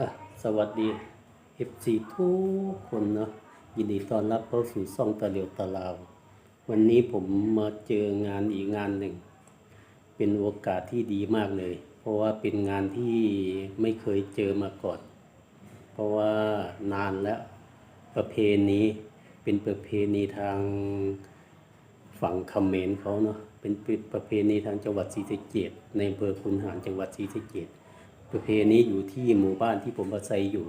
อะสวัสดี FC ทุกคนเนาะยินดีต้อนรับเข้าสู่ซ่องตะเหลียวตะลาว วันนี้ผมมาเจองานอีกงานหนึ่ง เป็นโอกาสที่ดีมากเลย เพราะว่าเป็นงานที่ไม่เคยเจอมาก่อน เพราะว่านานแล้วประเพณีเป็นประเพณีทางฝั่งเขมรเขาเนาะเป็นประเพณีทางจังหวัดศรีสะเกษในอำเภอคุนหารจังหวัดศรีสะเกษ ประเพณีอยู่ที่หมู่บ้านที่ผมอาศัยอยู่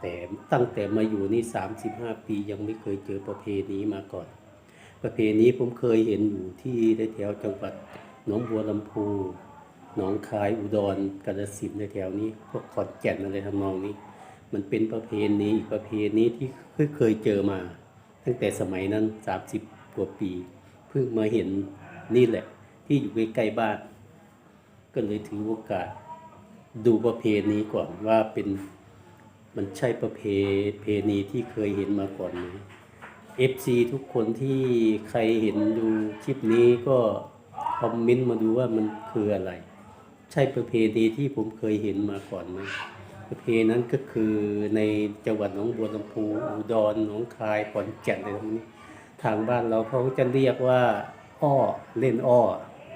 แต่ตั้งแต่มาอยู่นี่ 35 ปียังไม่เคยเจอประเพณีมาก่อน ประเพณีผมเคยเห็นอยู่ที่แถวจังหวัดหนองบัวลำพูหนองคายอุดรกาฬสินธุ์ในแถวนี้พวกขอนแก่นอะไรทำนองนี้ มันเป็นประเพณีอีกประเพณีที่เคยเจอมา ตั้งแต่สมัยนั้น 30 กว่าปี เพิ่งมาเห็นนี่แหละ ที่อยู่ใกล้ๆบ้าน ก็เลยถือโอกาส ดูประเพณีก่อนว่าเป็นมันใช่ประเพเพณีที่เคยเห็นมาก่อนไหม FC ทุกคนที่ใครเห็นดูคลิปนี้ก็คอมเมนต์มาดูว่ามันคืออะไร ใช่ประเพณีที่ผมเคยเห็นมาก่อนไหมประเพณีนั้นก็คือในจังหวัดหนองบัวลำพูอุดรหนองคายขอนแก่นอะไรพวกนี้ ทางบ้านเราเขาจะเรียกว่า อ้อเล่นอ้อ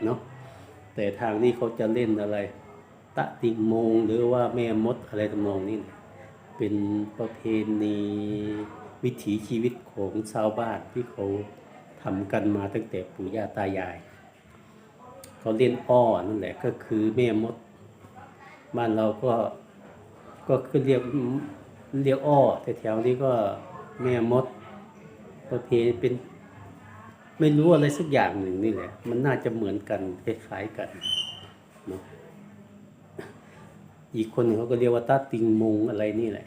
เนาะแต่ทางนี้เขาจะเล่นอะไระติงโมง หรือว่าแม่มดอะไรทำนองนี้นะเป็นประเพณีวิถีชีวิตของชาวบ้านที่เขาทำกันมาตั้งแต่ปู่ย่าตายายเขาเล่นอ้อนั่นแหละก็คือแม่มด บ้านเราก็ก็คือเรียกเรียกอ้อแต่แถวนี้ก็แม่มดประเพณีเป็น ไม่รู้อะไรสักอย่างหนึ่งนี่แหละ มันน่าจะเหมือนกันคล้ายๆกันเนาะ อีกคนหนึ่งเขาก็เรียกว่าตาติงมงอะไรนี่แหละ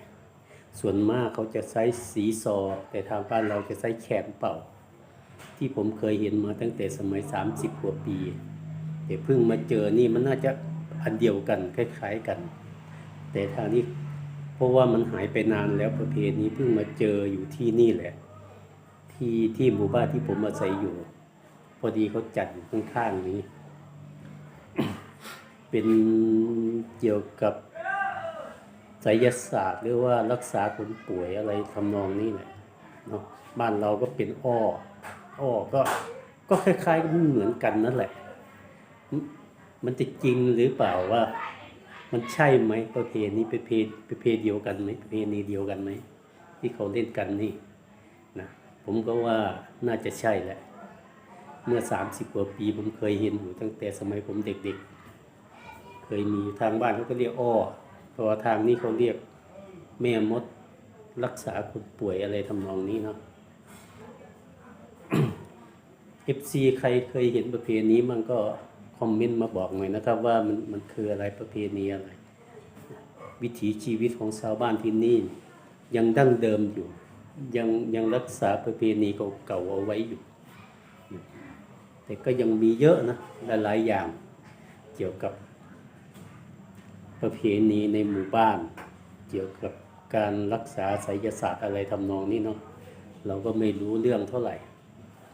ส่วนมากเขาจะใช้สีซอ แต่ทางบ้านเราจะใช้แขนเป่า ที่ผมเคยเห็นมาตั้งแต่สมัย 30กว่าปีแต่เพิ่งมาเจอนี่มันน่าจะอันเดียวกันคล้ายๆกัน แต่ทางนี้เพราะว่ามันหายไปนานแล้วประเพณีเพิ่งมาเจออยู่ที่นี่แหละ ที่ที่หมู่บ้านที่ผมอาศัยอยู่ พอดีเขาจัดอยู่ข้างๆนี้ เป็นเกี่ยวกับไสยศาสตร์ หรือว่ารักษาคนป่วยอะไรทำนองนี้แหละเนาะบ้านเราก็เป็นอ้อ อ้อก็ก็คล้ายๆเหมือนกันนั่นแหละ มันจะจริงหรือเปล่าว่า มันใช่ไหมประเพณีประเพประเพเดียวกันไหมประเพณีเดียวกันไหมที่เขาเล่นกันนี่นะผมก็ว่าน่าจะใช่แหละ เมื่อสามสิบกว่าปีผมเคยเห็นอยู่ตั้งแต่สมัยผมเด็กๆ ยมีทางบ้านเขาก็เรียกอ้อเพราะว่าทางนี้เขาเรียกแม่มดรักษาคนป่วยอะไรทำนองนี้เนาะ FC ใครเคยเห็นประเพณีมันก็คอมเมนต์มาบอกหน่อยนะครับ ว่ามันมันคืออะไรประเพณีอะไร วิถีชีวิตของชาวบ้านที่นี่ ยังดั้งเดิมอยู่ ยังยังรักษาประเพณีเก่าๆเอาไว้อยู่ แต่ก็ยังมีเยอะนะหลายๆอย่างเกี่ยวกับ ประเพณีในหมู่บ้าน เกี่ยวกับการรักษาไสยศาสตร์อะไรทำนองนี้เนาะเราก็ไม่รู้เรื่องเท่าไหร่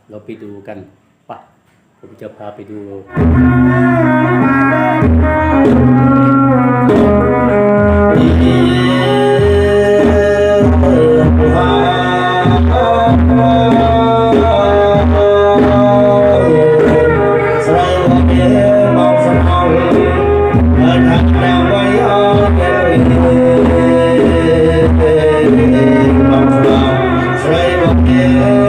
เราไปดูกันปะผมจะพาไปดู I'm from Freiburg.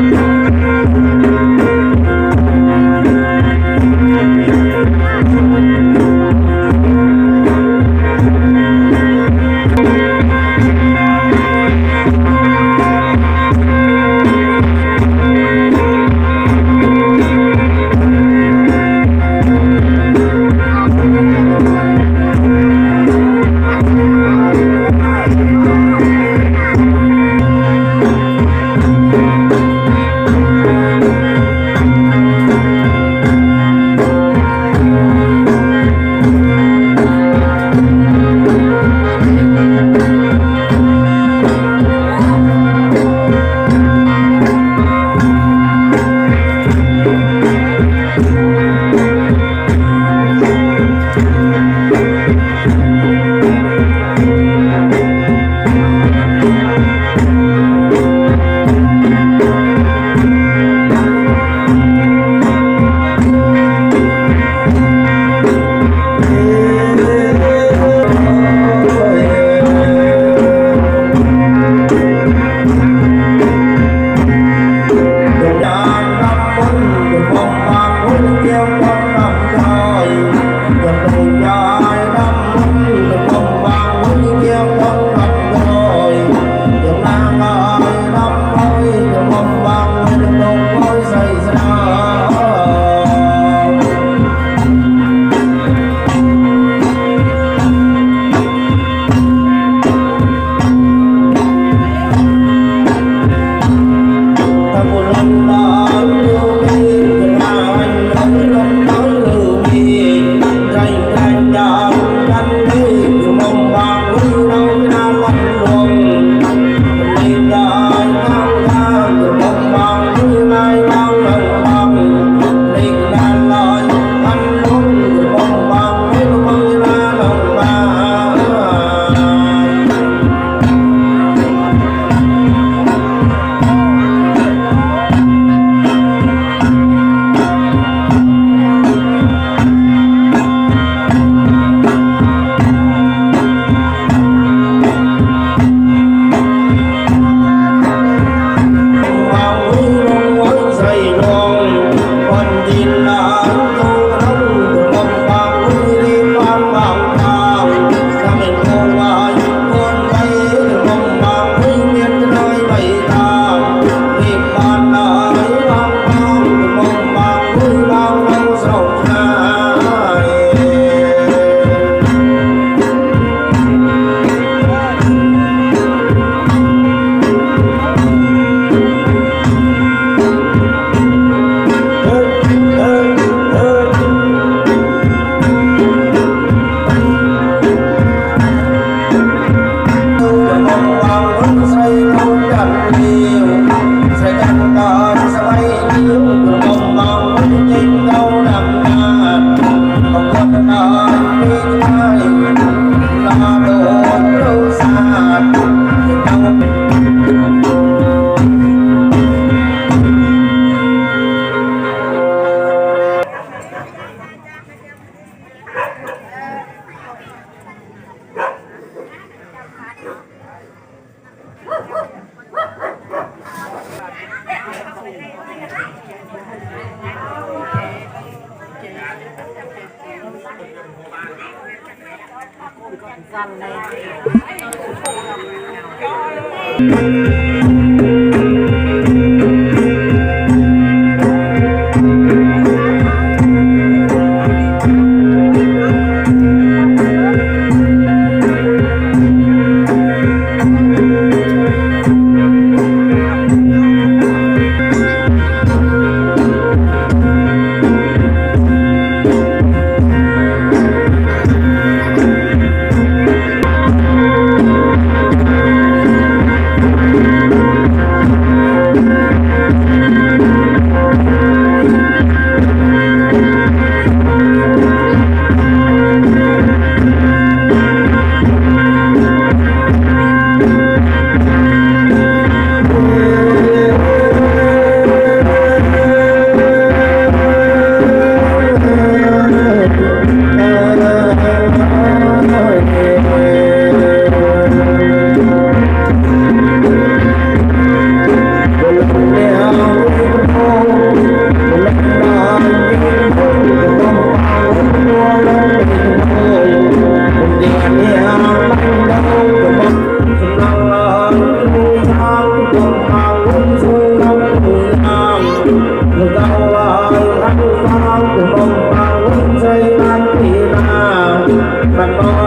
มั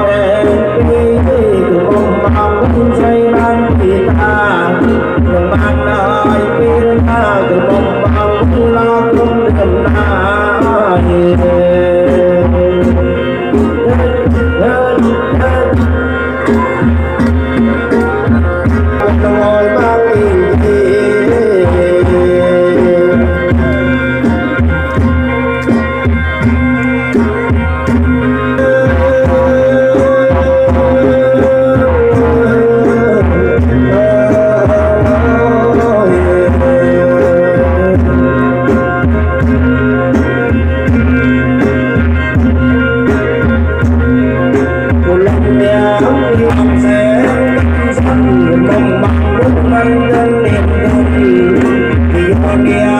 า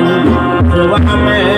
ล